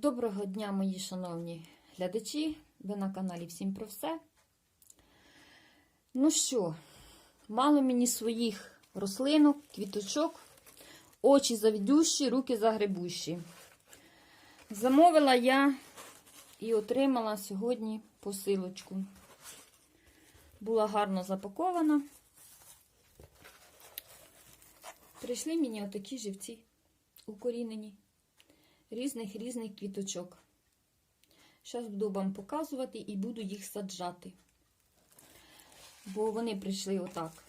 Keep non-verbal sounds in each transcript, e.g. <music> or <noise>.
Доброго дня, мої шановні глядачі. Ви на каналі Всім про все. Ну що, мало мені своїх рослинок, квіточок, очі завідющі, руки загребущі. Замовила я і отримала сьогодні посилочку. Була гарно запакована. Прийшли мені отакі живці укорінені різних різних квіточок. Зараз буду вам показувати і буду їх саджати. Бо вони прийшли отак.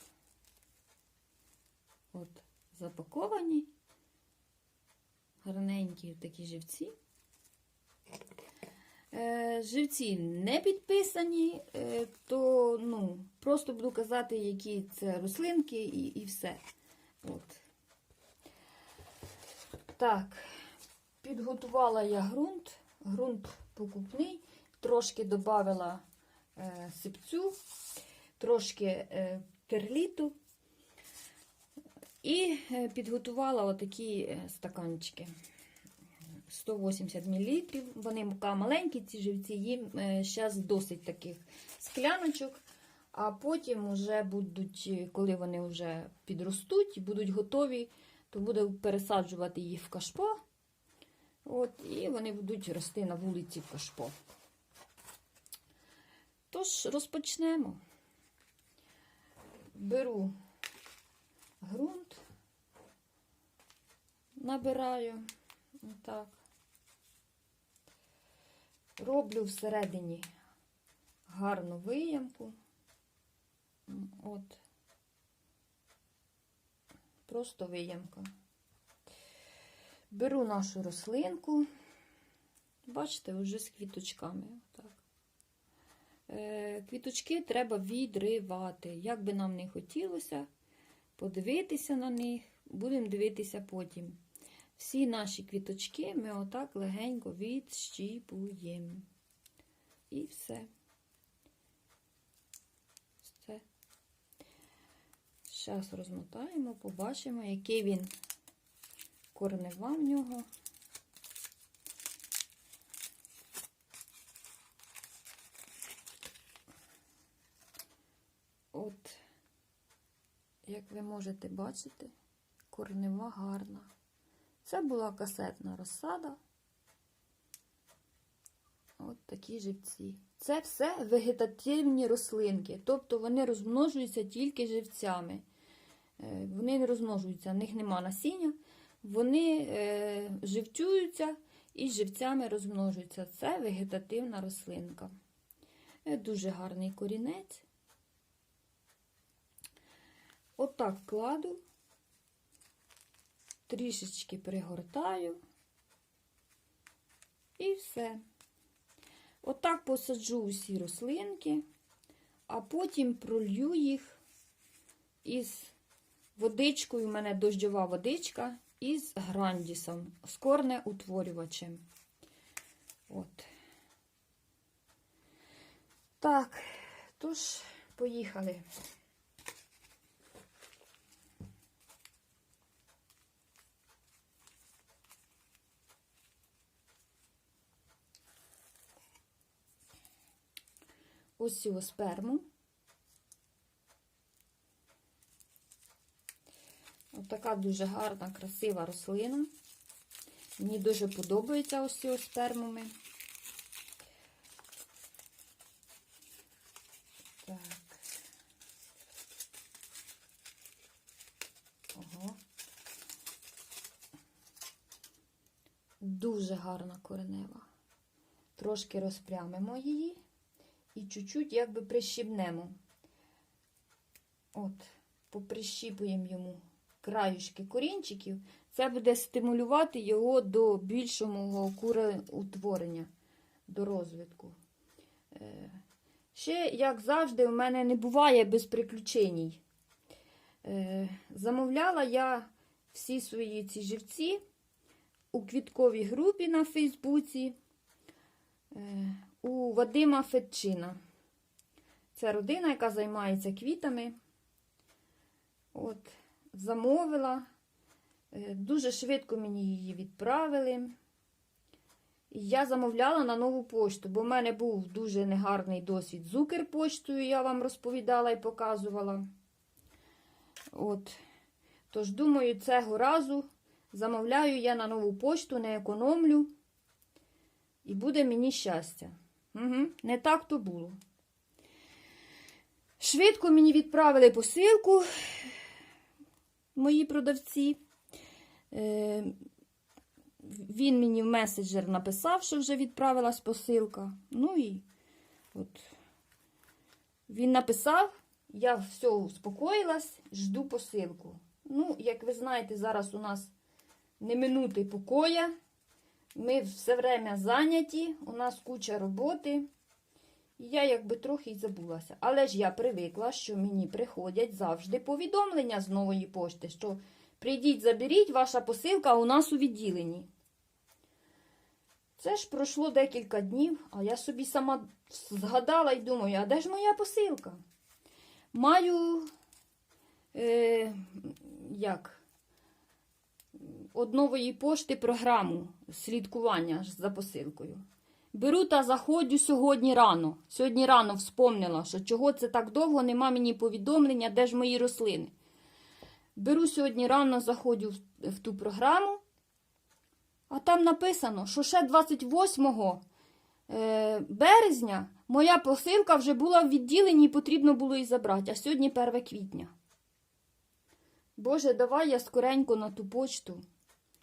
От, запаковані, гарненькі такі живці. Е, живці не підписані, е, то ну, просто буду казати, які це рослинки і, і все. От. Так. Підготувала я ґрунт, ґрунт покупний, трошки додала е, сипцю, трошки перліту і підготувала отакі стаканчики. 180 мл. Вони мука маленькі, ці живці, їм зараз досить таких скляночок, а потім вже будуть, коли вони вже підростуть будуть готові, то буду пересаджувати їх в кашпо. От, І вони будуть рости на вулиці в кашпо. Тож, розпочнемо. Беру ґрунт, набираю отак. Роблю всередині гарну виямку. От, просто виямка. Беру нашу рослинку, бачите, вже з квіточками. Так. Е, Квіточки треба відривати. Як би нам не хотілося подивитися на них, будемо дивитися потім. Всі наші квіточки ми отак легенько відщіпуємо. І все. Все. Зараз розмотаємо, побачимо, який він корнева в нього. От, як ви можете бачити, корнева гарна. Це була касетна розсада. От такі живці. Це все вегетативні рослинки, тобто вони розмножуються тільки живцями. Е, вони не розмножуються, в них нема насіння вони е, живцюються і живцями розмножуються. Це вегетативна рослинка. Е, дуже гарний корінець. Отак кладу, трішечки пригортаю і все. Отак посаджу усі рослинки, а потім пролью їх із водичкою, у мене дощова водичка із грандісом, з корнеутворювачем. От. Так, тож, поїхали. Ось цю сперму. така дуже гарна, красива рослина. Мені дуже подобаються ось ці спермами. Так. Ого. Дуже гарна коренева. Трошки розпрямимо її і чуть-чуть якби прищібнемо. От, поприщіпуємо йому краюшки корінчиків, це буде стимулювати його до більшого куреутворення, до розвитку. Е, ще, як завжди, у мене не буває без приключень. Е, замовляла я всі свої ці живці у квітковій групі на Фейсбуці е, у Вадима Фетчина. Це родина, яка займається квітами. От, замовила. Е, Дуже швидко мені її відправили. Я замовляла на нову пошту, бо в мене був дуже негарний досвід з Укрпоштою, я вам розповідала і показувала. От. Тож, думаю, цього разу замовляю я на нову пошту, не економлю. І буде мені щастя. Угу. Не так то було. Швидко мені відправили посилку мої продавці. Е, він мені в меседжер написав, що вже відправилась посилка. Ну і от він написав, я все успокоїлась, жду посилку. Ну, як ви знаєте, зараз у нас не минути покоя. Ми все время зайняті, у нас куча роботи. І я якби трохи й забулася. Але ж я привикла, що мені приходять завжди повідомлення з нової пошти, що прийдіть, заберіть, ваша посилка у нас у відділенні. Це ж пройшло декілька днів, а я собі сама згадала і думаю, а де ж моя посилка? Маю е, як? Од нової пошти програму слідкування за посилкою. Беру та заходжу сьогодні рано. Сьогодні рано вспомнила, що чого це так довго, нема мені повідомлення, де ж мої рослини. Беру сьогодні рано, заходжу в, ту програму, а там написано, що ще 28 е, березня моя посилка вже була в відділенні і потрібно було її забрати, а сьогодні 1 квітня. Боже, давай я скоренько на ту почту.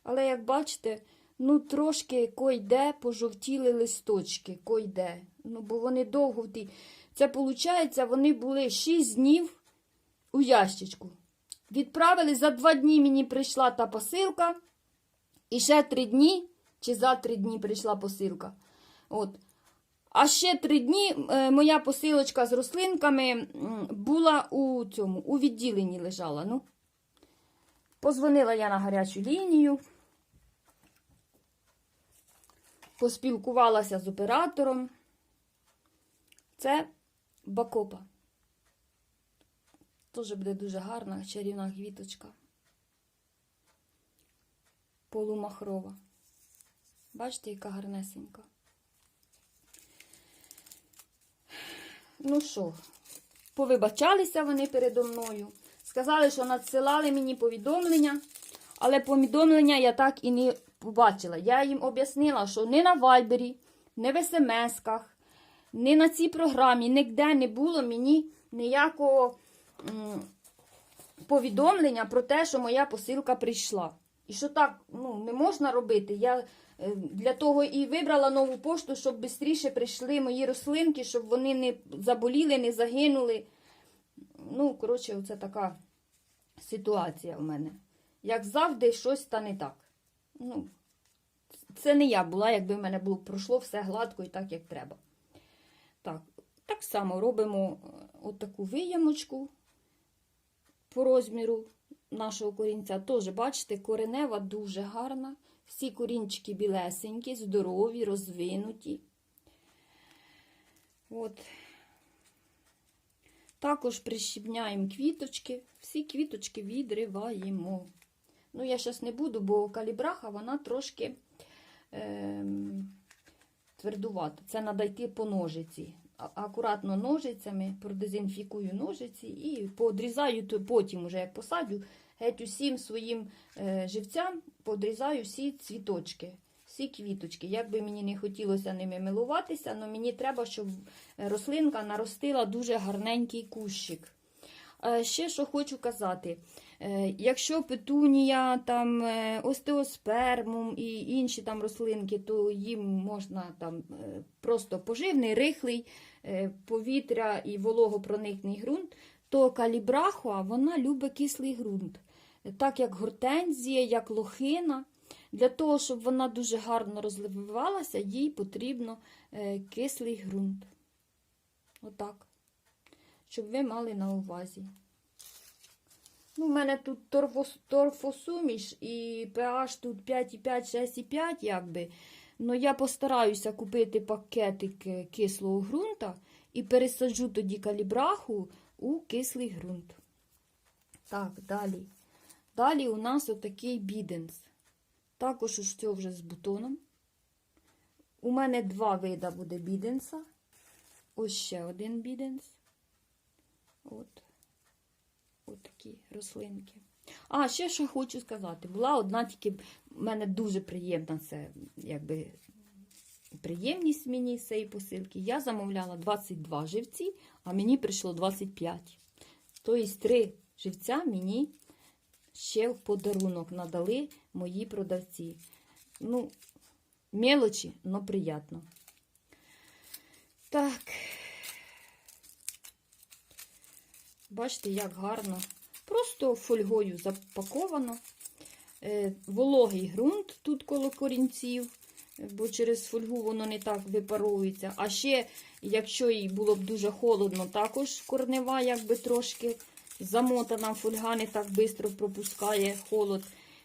Але, як бачите, ну трошки койде пожовтіли листочки, койде. Ну, бо вони довго в тій. Це, виходить, вони були 6 днів у ящичку. Відправили за 2 дні мені прийшла та посилка. І ще 3 дні, чи за 3 дні прийшла посилка. От. А ще 3 дні е, моя посилочка з рослинками була у цьому, у відділенні лежала. Ну. Позвонила я на гарячу лінію, поспілкувалася з оператором. Це бакопа. Теж буде дуже гарна чарівна квіточка. Полумахрова. Бачите, яка гарнесенька. Ну що, повибачалися вони передо мною. Сказали, що надсилали мені повідомлення, але повідомлення я так і не побачила. Я їм об'яснила, що не на Вайбері, не в смс-ках, не на цій програмі, ніде не було мені ніякого повідомлення про те, що моя посилка прийшла. І що так ну, не можна робити. Я е, для того і вибрала нову пошту, щоб швидше прийшли мої рослинки, щоб вони не заболіли, не загинули. Ну, коротше, оце така ситуація в мене. Як завжди, щось та не так. Ну, це не я була, якби в мене було пройшло все гладко і так, як треба. Так, так само робимо е, от виямочку по розміру нашого корінця. Теж, бачите, коренева дуже гарна. Всі корінчики білесенькі, здорові, розвинуті. От. Також прищіпняємо квіточки, всі квіточки відриваємо. Ну, я зараз не буду, бо калібраха вона трошки ем, твердувата. Це треба йти по ножиці. Акуратно ножицями продезінфікую ножиці і подрізаю потім, уже як посадю, геть усім своїм е, живцям подрізаю всі цвіточки, всі квіточки. Як би мені не хотілося ними милуватися, але мені треба, щоб рослинка наростила дуже гарненький кущик. Е, Ще що хочу казати. Е, Якщо петунія, там, е, остеоспермум і інші там рослинки, то їм можна там е, просто поживний, рихлий повітря і вологопроникний ґрунт, то калібрахуа вона любить кислий ґрунт. Так як гортензія, як лохина. Для того, щоб вона дуже гарно розвивалася, їй потрібно кислий ґрунт. Отак. Щоб ви мали на увазі. Ну, У мене тут торфос- торфосуміш і pH тут 5,5, 6,5, якби. Ну, я постараюся купити пакетик е, кислого ґрунта і пересаджу тоді калібраху у кислий ґрунт. Так, далі. Далі у нас отакий біденс. Також ось цього вже з бутоном. У мене два вида буде біденса. Ось ще один біденс. От. От такі рослинки. А, ще що хочу сказати. Була одна тільки в мене дуже приємна це, якби приємність мені цієї посилки. Я замовляла 22 живці, а мені прийшло 25. Тобто три живця мені ще в подарунок надали мої продавці. Ну, мелочі, але приємно. Так. Бачите, як гарно. Просто фольгою запаковано. Е, Вологий ґрунт тут коло корінців, бо через фольгу воно не так випаровується. А ще, якщо їй було б дуже холодно, також корнева якби трошки замотана фольга не так швидко пропускає холод.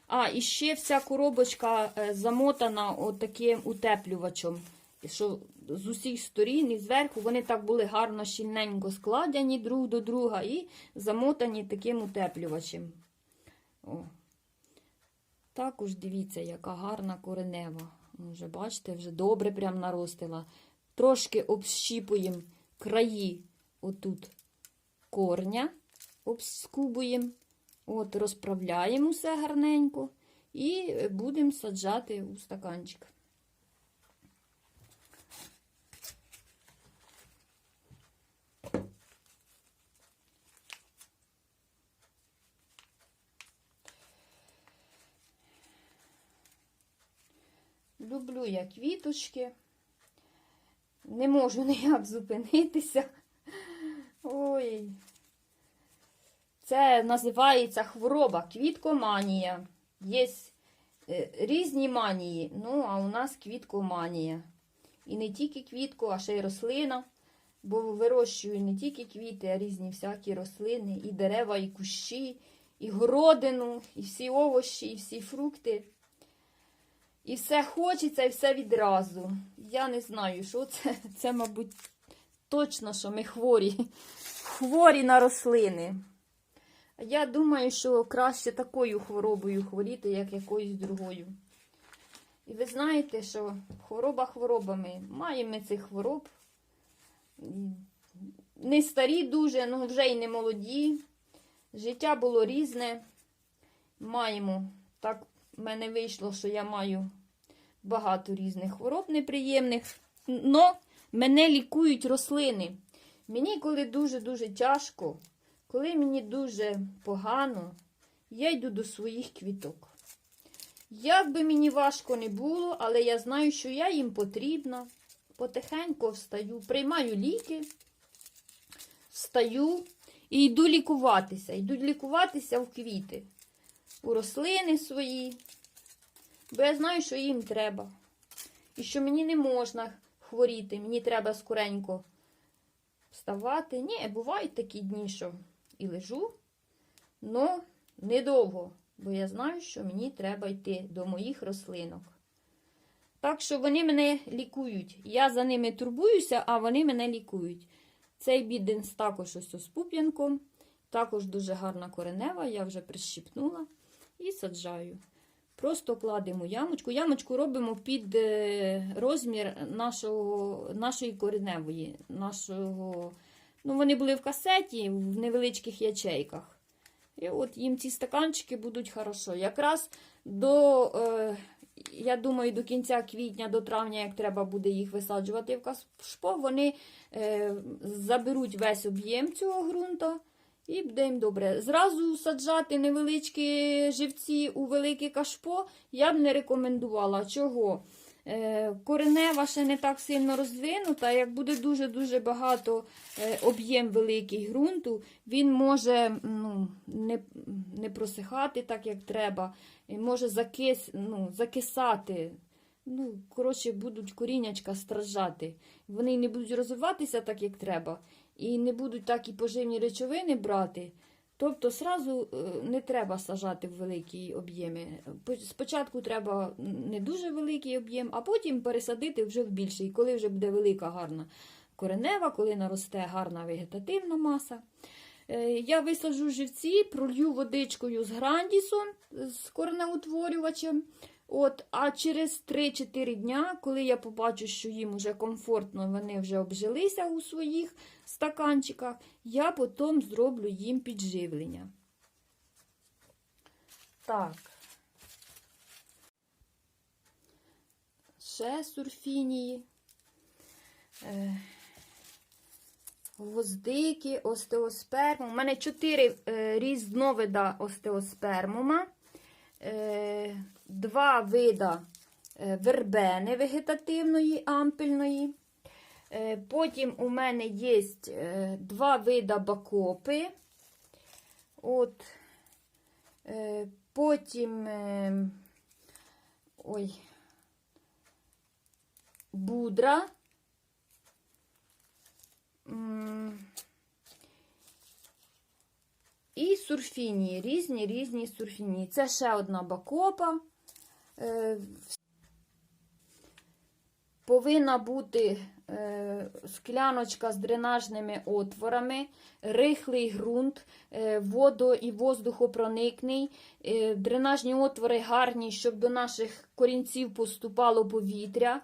А, і ще вся коробочка е, замотана отаким утеплювачем. Що з усіх сторін і зверху вони так були гарно щільненько складені друг до друга і замотані таким утеплювачем. О. Також дивіться, яка гарна коренева. Ну, Вже бачите, вже добре прям наростила. Трошки общіпуємо краї отут корня, обскубуємо, от, розправляємо все гарненько і будемо саджати у стаканчик. Люблю я квіточки. Не можу <laughs> ніяк зупинитися. Ой. Це називається хвороба, квіткоманія. Є е, різні манії, ну, а у нас квіткоманія. І не тільки квітку, а ще й рослина. Бо вирощую не тільки квіти, а різні всякі рослини, і дерева, і кущі, і городину, і всі овочі, і всі фрукти. І все хочеться, і все відразу. Я не знаю, що це. <laughs> Це, мабуть, точно, що ми хворі. Хворі на рослини. Я думаю, що краще такою хворобою хворіти, як якоюсь другою. І ви знаєте, що хвороба хворобами. Маємо ми цих хвороб. Не старі дуже, ну вже й не молоді. Життя було різне. Маємо. Так в мене вийшло, що я маю багато різних хвороб неприємних. Но мене лікують рослини. Мені, коли дуже-дуже тяжко, коли мені дуже погано, я йду до своїх квіток. Як би мені важко не було, але я знаю, що я їм потрібна. Потихеньку встаю, приймаю ліки, встаю і йду лікуватися. Йду лікуватися в квіти, у рослини свої. Бо я знаю, що їм треба. І що мені не можна хворіти, мені треба скоренько вставати. Ні, бувають такі дні, що і лежу, але недовго, бо я знаю, що мені треба йти до моїх рослинок. Так що вони мене лікують. Я за ними турбуюся, а вони мене лікують. Цей біденс також ось з пуп'янком. Також дуже гарна коренева, я вже прищіпнула і саджаю. Просто кладемо ямочку. Ямочку робимо під е, розмір нашого, нашої кореневої. Нашого, ну, Вони були в касеті в невеличких ячейках. І от їм ці стаканчики будуть хорошо. Якраз до, е, я думаю, до кінця квітня, до травня, як треба буде їх висаджувати в кашпо, вони е, заберуть весь об'єм цього ґрунту. І буде добре. Зразу саджати невеличкі живці у велике кашпо я б не рекомендувала. Чого? Е, коренева ще не так сильно розвинута. Як буде дуже-дуже багато е, об'єм великий ґрунту, він може ну, не не просихати так, як треба, може закис, ну, закисати. Ну, коротше, будуть коріннячка страждати. Вони не будуть розвиватися так, як треба і не будуть так і поживні речовини брати, тобто сразу е, не треба сажати в великі об'єми. Спочатку треба не дуже великий об'єм, а потім пересадити вже в більший, коли вже буде велика гарна коренева, коли наросте гарна вегетативна маса. Е, Я висаджу живці, пролью водичкою з грандісом, з коренеутворювачем. От, а через 3-4 дня, коли я побачу, що їм вже комфортно, вони вже обжилися у своїх стаканчиках, я потім зроблю їм підживлення. Так. Ще сурфінії. Е, гвоздики, остеоспермум. У мене 4 е, різновида остеоспермума, два вида е, вербени вегетативної ампельної. Е, потім у мене є е, два вида бакопи. От, е, потім е, ой, будра. М, І сурфінії, різні різні сурфінії. Це ще одна бакопа. Е, Повинна бути е, скляночка з дренажними отворами, рихлий ґрунт, е, водо- і воздухопроникний, дренажні отвори гарні, щоб до наших корінців поступало повітря.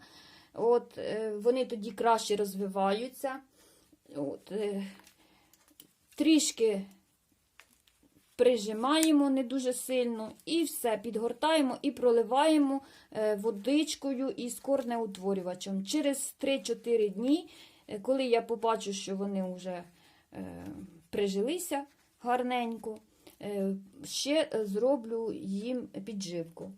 От, вони тоді краще розвиваються. От, трішки прижимаємо не дуже сильно, і все, підгортаємо і проливаємо е, водичкою із корнеутворювачем. Через 3-4 дні, е, коли я побачу, що вони вже е, прижилися гарненько, ще зроблю їм підживку.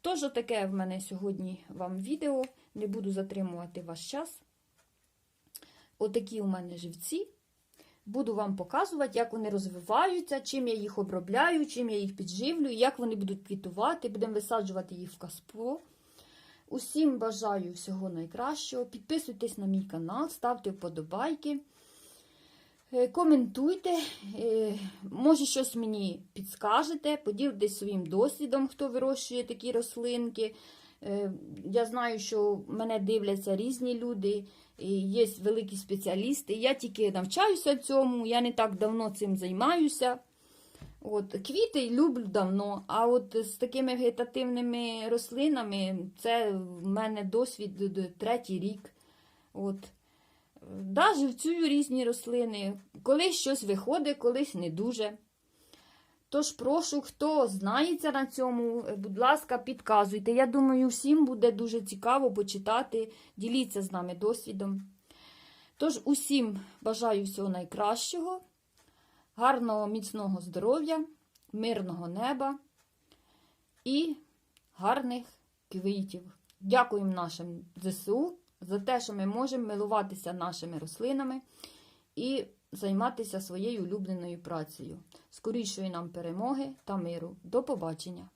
Тож таке в мене сьогодні вам відео. Не буду затримувати ваш час. Отакі у мене живці. Буду вам показувати, як вони розвиваються, чим я їх обробляю, чим я їх підживлюю, як вони будуть квітувати. Будемо висаджувати їх в каспо. Усім бажаю всього найкращого. Підписуйтесь на мій канал, ставте вподобайки, е, коментуйте. е, Може, щось мені підскажете, поділитесь своїм досвідом, хто вирощує такі рослинки. Е, Я знаю, що мене дивляться різні люди, є великі спеціалісти. Я тільки навчаюся цьому, я не так давно цим займаюся. От, Квіти люблю давно, а от з такими вегетативними рослинами це в мене досвід третій рік. От. Да, живцюю різні рослини. Колись щось виходить, колись не дуже. Тож прошу, хто знається на цьому, будь ласка, підказуйте. Я думаю, всім буде дуже цікаво почитати, діліться з нами досвідом. Тож, усім бажаю всього найкращого, гарного, міцного здоров'я, мирного неба і гарних квітів. Дякуємо нашим ЗСУ за те, що ми можемо милуватися нашими рослинами і займатися своєю улюбленою працею. Скорішої нам перемоги та миру. До побачення!